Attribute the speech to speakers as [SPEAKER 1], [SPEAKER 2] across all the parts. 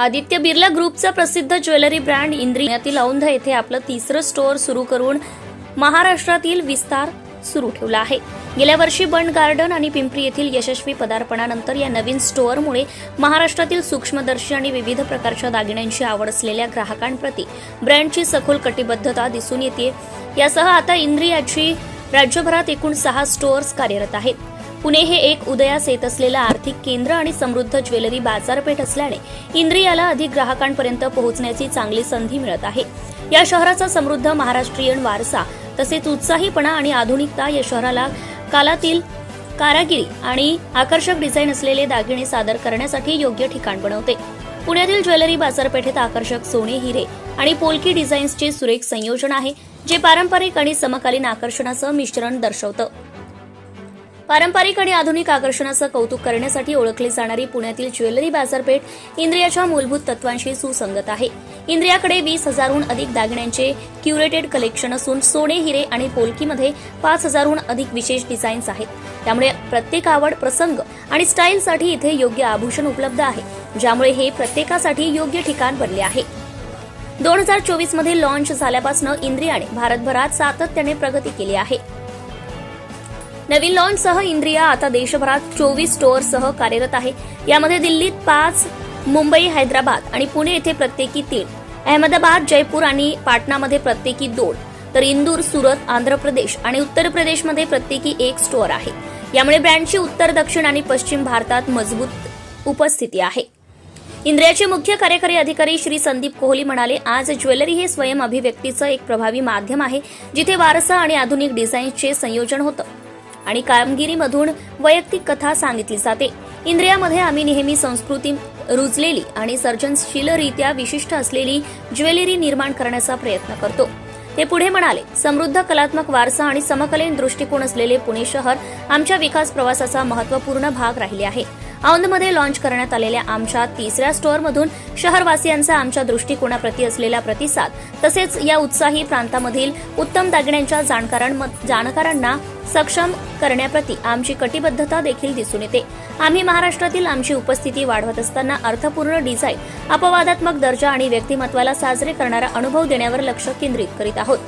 [SPEAKER 1] आदित्य बिर्ला ग्रुपचा प्रसिद्ध jewellery brand इंद्रियातील Aundh येथे आपलं तिसरं स्टोअर सुरू करून महाराष्ट्रातील विस्तार सुरू ठेवला आहे. गेल्या वर्षी बंड गार्डन आणि पिंपरी येथील यशस्वी पदार्पणानंतर या नवीन स्टोअरमुळे महाराष्ट्रातील सूक्ष्मदर्शी आणि विविध प्रकारच्या दागिन्यांची आवड असलेल्या ग्राहकांप्रती ब्रँडची सखोल कटिबद्धता दिसून येते यासह आता इंद्रियाची राज्यभरात एकूण सहा स्टोअर्स कार्यरत आहेत. पुणे हे एक उदयास येत असलेलं आर्थिक केंद्र आणि समृद्ध ज्वेलरी बाजारपेठ असल्याने इंद्रियाला अधिक ग्राहकांपर्यंत पोहोचण्याची चांगली संधी मिळत आहे. या शहराचा समृद्ध महाराष्ट्रीयन वारसा तसेच उत्साहीपणा आणि आधुनिकता या शहराला कालातील कारागिरी आणि आकर्षक डिझाईन असलेले दागिने सादर करण्यासाठी योग्य ठिकाण बनवते. पुण्यातील ज्वेलरी बाजारपेठेत आकर्षक सोने हिरे आणि पोलकी डिझाईन्सचे सुरेख संयोजन आहे जे पारंपरिक आणि समकालीन आकर्षणाचं मिश्रण दर्शवतं. पारंपरिक आणि आधुनिक आकर्षणाचं कौतुक करण्यासाठी ओळखली जाणारी पुण्यातील ज्वेलरी बाजारपेठ इंद्रियाच्या मूलभूत तत्वांशी सुसंगत आहे. इंद्रियाकडे वीस हजारहून अधिक दागिन्यांचे क्युरेटेड कलेक्शन असून सोने हिरे आणि पोलकीमध्ये पाच हजारहून अधिक विशेष डिझाईन्स आहेत. त्यामुळे प्रत्येक आवड प्रसंग आणि स्टाईलसाठी इथे योग्य आभूषण उपलब्ध आहे ज्यामुळे हे प्रत्येकासाठी योग्य ठिकाण बनले आहे. दोन हजार चोवीसमध्ये लॉन्च झाल्यापासून इंद्रियाने भारतभरात सातत्याने प्रगती केली आहे. नवीन लॉन्चसह इंद्रिया आता देशभरात चोवीस स्टोअरसह कार्यरत आहे. यामध्ये दिल्लीत पाच मुंबई हैदराबाद आणि पुणे येथे प्रत्येकी तीन अहमदाबाद जयपूर आणि पाटणामध्ये प्रत्येकी दोन तर इंदूर सुरत आंध्र प्रदेश आणि उत्तर प्रदेशमध्ये प्रत्येकी एक स्टोअर आहे. यामुळे ब्रँडची उत्तर दक्षिण आणि पश्चिम भारतात मजबूत उपस्थिती आहे. इंद्रियाचे मुख्य कार्यकारी अधिकारी श्री संदीप कोहली म्हणाले आज ज्वेलरी हे स्वयं अभिव्यक्तीचं एक प्रभावी माध्यम आहे जिथे वारसा आणि आधुनिक डिझाईन्सचे संयोजन होतं. आणि कामगिरीमधून वैयक्तिक कथा सांगितली जाते. इंद्रियामध्ये आम्ही नेहमी संस्कृती रुजलेली आणि सर्जनशीलरित्या विशिष्ट असलेली ज्वेलरी निर्माण करण्याचा प्रयत्न करतो. ते पुढे म्हणाले समृद्ध कलात्मक वारसा आणि समकालीन दृष्टिकोन असलेले पुणे शहर आमच्या विकास प्रवासाचा महत्त्वपूर्ण भाग राहिले आहे. औंधमध्ये लॉन्च करण्यात आलेल्या आमच्या तिसऱ्या स्टोअरमधून शहरवासियांचा आमच्या दृष्टिकोनाप्रती असलेला प्रतिसाद तसेच या उत्साही प्रांतामधील उत्तम दागिन्यांच्या जाणकारांम- जाणकारांना सक्षम करण्याप्रती आमची कटिबद्धता देखील दिसून येते. आम्ही महाराष्ट्रातील आमची उपस्थिती वाढवत असताना अर्थपूर्ण डिझाईन अपवादात्मक दर्जा आणि व्यक्तिमत्वाला साजरे करणारा अनुभव देण्यावर लक्ष केंद्रित करीत आहोत.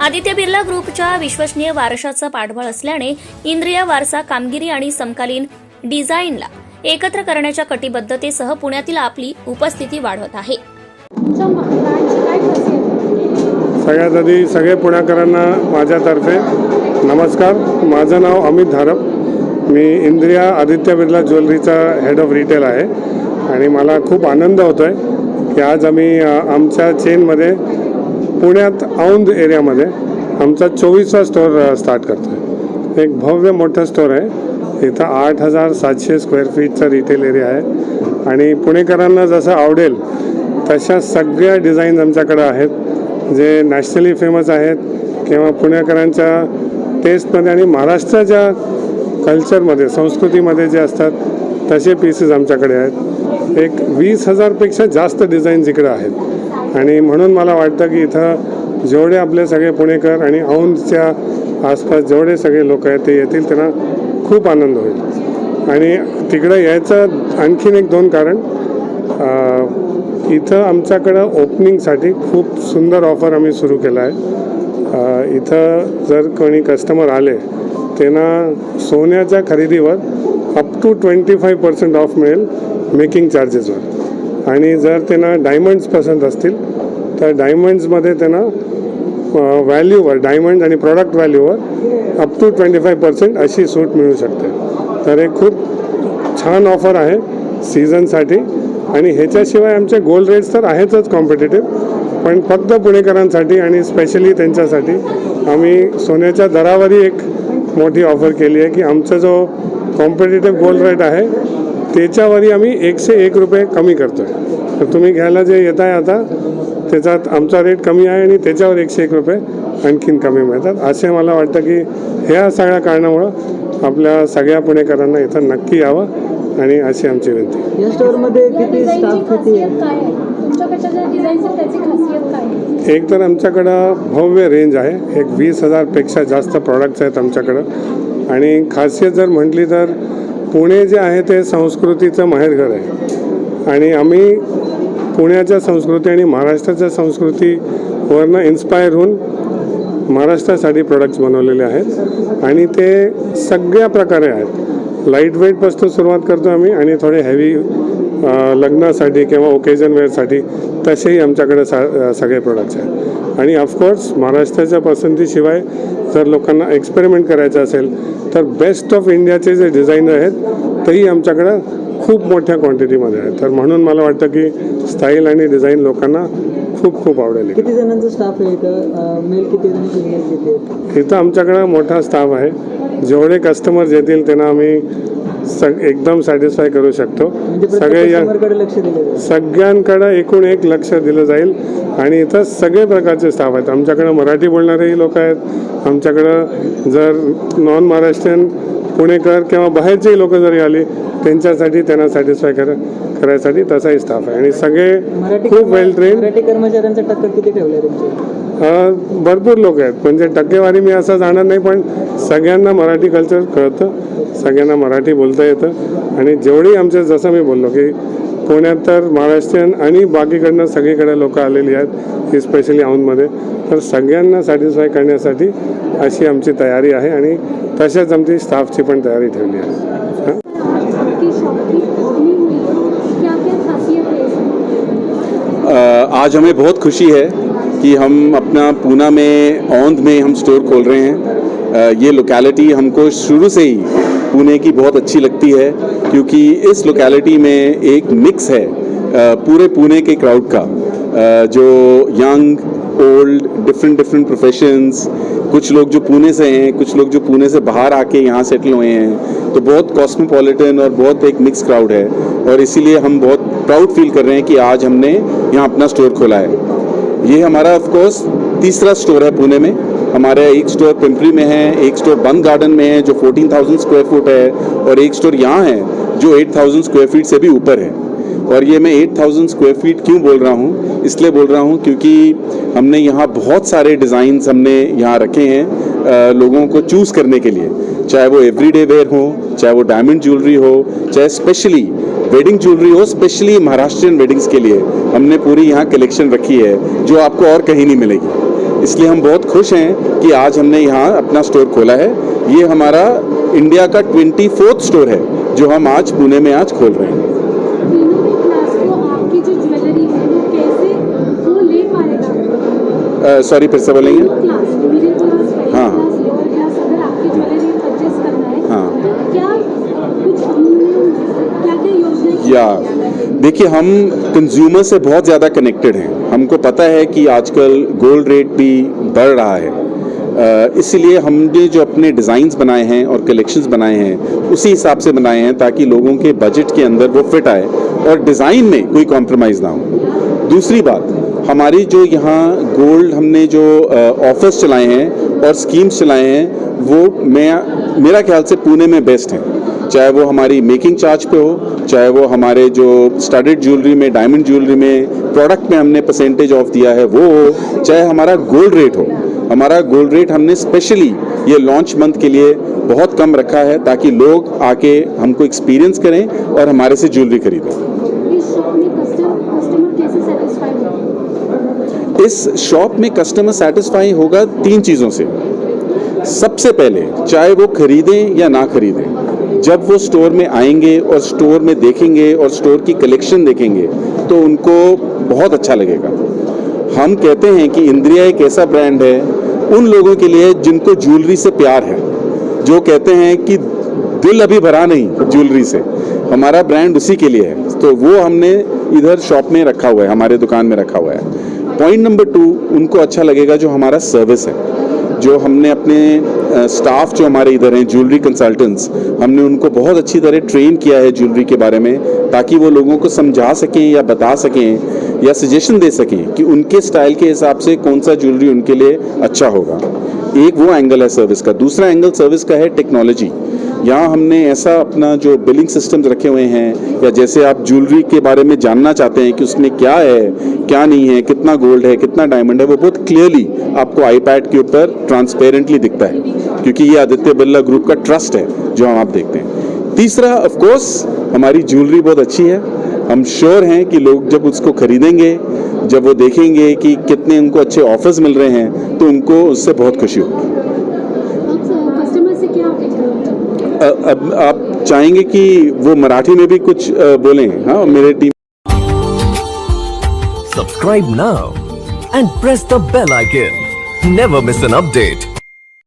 [SPEAKER 1] आदित्य बिर्ला ग्रुपच्या विश्वसनीय वारशाचा पाठबळ असल्याने इंद्रिया वारसा कामगिरी आणि समकालीन डिझाईनला एकत्र करण्याच्या कटिबद्धतेसह पुण्यातील आपली उपस्थिती वाढवत आहे.
[SPEAKER 2] सगळ्यात आधी सगळे पुणेकरांना माझ्यातर्फे नमस्कार माझं नाव अमित धारप मी इंद्रिया आदित्य बिर्ला ज्वेलरीचा हेड ऑफ रिटेल आहे. आणि मला खूप आनंद होतो आहे की आज आम्ही आमच्या चेनमध्ये पुण्यात औंध एरियामध्ये आमचा चोवीसवा स्टोअर स्टार्ट करतो आहे एक भव्य मोठं स्टोअर आहे. इथं आठ हजार सातशे स्क्वेअर फीटचा रिटेल एरिया आहे. आणि पुणेकरांना जसं आवडेल तशा सगळ्या डिझाईन्स आमच्याकडे आहेत जे नॅशनली फेमस आहेत किंवा पुणेकरांच्या टेस्टमध्ये आणि महाराष्ट्राच्या कल्चरमध्ये संस्कृतीमध्ये जे असतात तसे पीसेस आमच्याकडे आहेत. एक वीस हजारपेक्षा जास्त डिझाईन्स इकडे आहेत. आणि म्हणून मला वाटतं की इथं जेवढे आपले सगळे पुणेकर आणि औंधच्या आसपास जेवढे सगळे लोक आहेत ते येतील त्यांना खूप आनंद होईल. आणि तिकडं यायचं आणखीन एक दोन कारण. इथं आमच्याकडं ओपनिंगसाठी खूप सुंदर ऑफर आम्ही सुरू केला आहे. इथं जर कोणी कस्टमर आले त्यांना सोन्याच्या खरेदीवर up to twenty five percent off मिळेल मेकिंग चार्जेसवर आणि जर त्यांना डायमंड्स पसंत असतील तर डायमंड्समध्ये त्यांना व्हॅल्यूवर डायमंड आणि प्रॉडक्ट व्हॅल्यूवर up to twenty five percent अशी सूट मिळू शकते. तर हे खूप छान ऑफर आहे सीझनसाठी आणि ह्याच्याशिवाय आमचे गोल्ड रेट्स तर आहेतच कॉम्पिटेटिव्ह पण फक्त पुणेकरांसाठी आणि स्पेशली त्यांच्यासाठी आम्ही सोन्याच्या दरावरही एक मोठी ऑफर केली आहे की आमचा जो कॉम्पिटेटिव्ह गोल्ड रेट आहे त्याच्यावरही आम्ही एकशे एक रुपये कमी करतो आहे तर तुम्ही घ्यायला जे येत आहे आता त्याच्यात आमचा रेट कमी आहे आणि त्याच्यावर एकशे एक रुपये आणखीन कमी मिळतात. असे मला वाटतं की ह्या सगळ्या कारणामुळं आपल्या सगळ्या पुणेकरांना इथं नक्की यावं आणि अशी आमची विनंती
[SPEAKER 3] या स्टोअरमध्ये किती स्टाफ किती आहे
[SPEAKER 4] तुमच्याकडच्या ज्या डिझाईन्स आहेत त्याची खासियत काय
[SPEAKER 2] एक तर आमच्याकडं भव्य रेंज आहे. एक वीस हजारपेक्षा जास्त प्रॉडक्ट्स आहेत आमच्याकडं. आणि खासियत जर म्हटली तर पुणे जे आहे ते संस्कृतीचं माहेरघर आहे. आणि आम्ही पुण्याच्या संस्कृती आणि महाराष्ट्राच्या संस्कृतीवरनं इन्स्पायर होऊन महाराष्ट्रासाठी प्रोडक्ट्स बनवलेले आहेत. आणि ते सगळ्या प्रकारे आहेत. लाइट वेटपासून सुरुवात करतो आम्ही आणि थोडे हेवी लग्नासाठी किंवा ओकेजन वेअरसाठी तसेही आमच्याकडे सा सगळे प्रोडक्ट्स आहेत. आणि ऑफकोर्स महाराष्ट्राच्या पसंतीशिवाय जर लोकांना एक्सपेरिमेंट करायचं असेल तर बेस्ट ऑफ इंडियाचे जे डिझायनर आहेत तेही आमच्याकडं खूप मोठ्या क्वांटिटीमध्ये आहेत. तर म्हणून मला वाटतं की स्टाईल आणि डिझाईन लोकांना खूप खूप आवडेल
[SPEAKER 3] किती जणांचा स्टाफ आहे इथं?
[SPEAKER 2] इथं आमच्याकडं मोठा स्टाफ आहे. जेवढे कस्टमर्स येतील त्यांना आम्ही सग एकदम सॅटिस्फाय करू शकतो.
[SPEAKER 3] म्हणजे
[SPEAKER 2] सगळे या सगळ्यांकडं एकूण एक लक्ष दिलं जाईल. आणि इथं सगळे प्रकारचे स्टाफ आहेत. आमच्याकडं मराठी बोलणारेही लोक आहेत. आमच्याकडं जर नॉन महाराष्ट्रीयन पुणेकर किंवा बाहेरचेही लोक जरी आली त्यांच्यासाठी त्यांना सॅटिस्फाय कर करायसाठी तसाही स्टाफ आहे. आणि सगळे खूप वेल ट्रेन
[SPEAKER 3] कर्मचाऱ्यांचा टक्कर किती तुमच्या
[SPEAKER 2] भरपूर लोक आहेत. म्हणजे टक्केवारी मी असं जाणार नाही पण सगळ्यांना मराठी कल्चर कळतं सगळ्यांना मराठी बोलता येतं. आणि जेवढी आमच्या जसं मी बोललो की पुण्यात तर महाराष्ट्रीयन आणि बाकीकडनं सगळीकडे लोक आलेली आहेत स्पेशली औंधमध्ये. तर सगळ्यांना सॅटिस्फाय करण्यासाठी अशी आमची तयारी आहे आणि तशाच आमची स्टाफची पण तयारी ठेवली आहे.
[SPEAKER 5] आज हमें बहुत खुशी है कि हम अपना पूना में, औंध में हम स्टोर खोल रहे हैं। ये लोकेलिटी हमको शुरू से ही पुणे की बहुत अच्छी लगती है, क्योंकि इस लोकेलिटी में एक मिक्स है पूरे पुणे के क्राउड का। जो young old different different professions कुछ लोग जो पुणे से हैं, कुछ लोग जो पुणे से बाहर आके यहाँ सेटल हुए हैं तो बहुत कॉस्मोपॉलिटन और बहुत एक मिक्स क्राउड है। और इसीलिए हम बहुत प्राउड फील कर रहे हैं कि आज हमने यहाँ अपना स्टोर खोला है। ये हमारा ऑफ़ कोर्स तीसरा स्टोर है पुणे में। हमारा एक स्टोर पिंपरी में है एक स्टोर बंद गार्डन में है जो 14,000 स्क्वायर फुट है और एक स्टोर यहाँ है जो 8,000 स्क्वायर फीट से भी ऊपर है। और ये मैं 8000 स्क्वायर फीट क्यों बोल रहा हूँ? इसलिए बोल रहा हूँ क्योंकि हमने यहाँ बहुत सारे डिज़ाइंस हमने यहाँ रखे हैं लोगों को चूज़ करने के लिए। चाहे वो एवरीडे वेयर हो चाहे वो डायमंड ज्वेलरी हो चाहे स्पेशली वेडिंग ज्वेलरी हो स्पेशली महाराष्ट्रियन वेडिंग्स के लिए। हमने पूरी यहाँ कलेक्शन रखी है जो आपको और कहीं नहीं मिलेगी। इसलिए हम बहुत खुश हैं कि आज हमने यहाँ अपना स्टोर खोला है। ये हमारा इंडिया का ट्वेंटी फोर्थ स्टोर है जो हम आज पुणे में आज खोल रहे हैं। सॉरी फिर से बोलेंगे? या देखिए, हम कंज्यूमर से बहुत ज़्यादा कनेक्टेड हैं। हमको पता है कि आजकल गोल्ड रेट भी बढ़ रहा है। इसलिए हमने जो अपने डिज़ाइंस बनाए हैं और कलेक्शंस बनाए हैं, उसी हिसाब से बनाए हैं ताकि लोगों के बजट के अंदर वो फिट आए और डिज़ाइन में कोई कॉम्प्रोमाइज़ ना हो। दूसरी बात, हमारी जो यहाँ गोल्ड हमने जो ऑफर्स चलाए हैं और स्कीम्स चलाए हैं, वो मैं, मेरा ख्याल से पुणे में बेस्ट हैं। चाहे वो हमारी मेकिंग चार्ज पे हो चाहे वो हमारे जो स्टडेड ज्वेलरी में डायमंड ज्वेलरी में प्रोडक्ट में हमने परसेंटेज ऑफ़ दिया है वो हो चाहे हमारा गोल्ड रेट हो। हमारा गोल्ड रेट हमने स्पेशली ये लॉन्च मंथ के लिए बहुत कम रखा है ताकि लोग आके हमको एक्सपीरियंस करें और हमारे से ज्वेलरी खरीदें।
[SPEAKER 4] इस शॉप में कस्टमर सेटिस्फाई होगा
[SPEAKER 5] तीन चीज़ों से। सबसे पहले चाहे वो खरीदें या ना खरीदें जब वो स्टोर में आएँगे और स्टोर में देखेंगे और स्टोर की कलेक्शन देखेंगे तो उनको बहुत अच्छा लगेगा। हम कहते हैं कि इंद्रिया एक ऐसा ब्रांड है, उन लोगों के लिए जिनको ज्वेलरी से प्यार है, जो कहते हैं कि दिल अभी भरा नहीं ज्वेलरी से। हमारा ब्रांड उसी के लिए है। तो वो हमने इधर शॉप में रखा हुआ है, हमारे दुकान में रखा हुआ है। पॉइंट नंबर टू उनको अच्छा लगेगा जो हमारा सर्विस है, जो हमने अपने स्टाफ जो हमारे इधर हैं ज्वेलरी कंसल्टेंट्स हमने उनको बहुत अच्छी तरह ट्रेन किया है ज्वेलरी के बारे में, ताकि वो लोगों को समझा सकें या बता सकें या सजेशन दे सकें कि उनके स्टाइल के हिसाब से कौन सा ज्वेलरी उनके लिए अच्छा होगा। एक वो एंगल है सर्विस का। दूसरा एंगल सर्विस का है टेक्नोलॉजी यहाँ हमने ऐसा अपना जो बिलिंग सिस्टम्स रखे हुए हैं, या जैसे आप ज्वेलरी के बारे में जानना चाहते हैं कि उसमें क्या है, क्या नहीं है, कितना गोल्ड है, कितना डायमंड है, वो बहुत क्लियरली आपको आईपैड के ऊपर ट्रांसपेरेंटली दिखता है। क्योंकि ये आदित्य बिरला ग्रुप का ट्रस्ट है जो हम आप देखते हैं तीसरा ऑफ़ कोर्स हमारी ज्वेलरी बहुत अच्छी है हम श्योर हैं कि लोग जब उसको खरीदेंगे जब वो देखेंगे कि कितने उनको अच्छे ऑफर्स मिल रहे हैं तो उनको उससे बहुत खुशी होगी
[SPEAKER 4] अब कस्टमर से क्या अपेक्षा होती है
[SPEAKER 5] अ- अब आप चाहेंगे कि वो मराठी में भी कुछ बोलें हाँ मेरे team
[SPEAKER 6] subscribe now and press the bell icon. Never miss an update.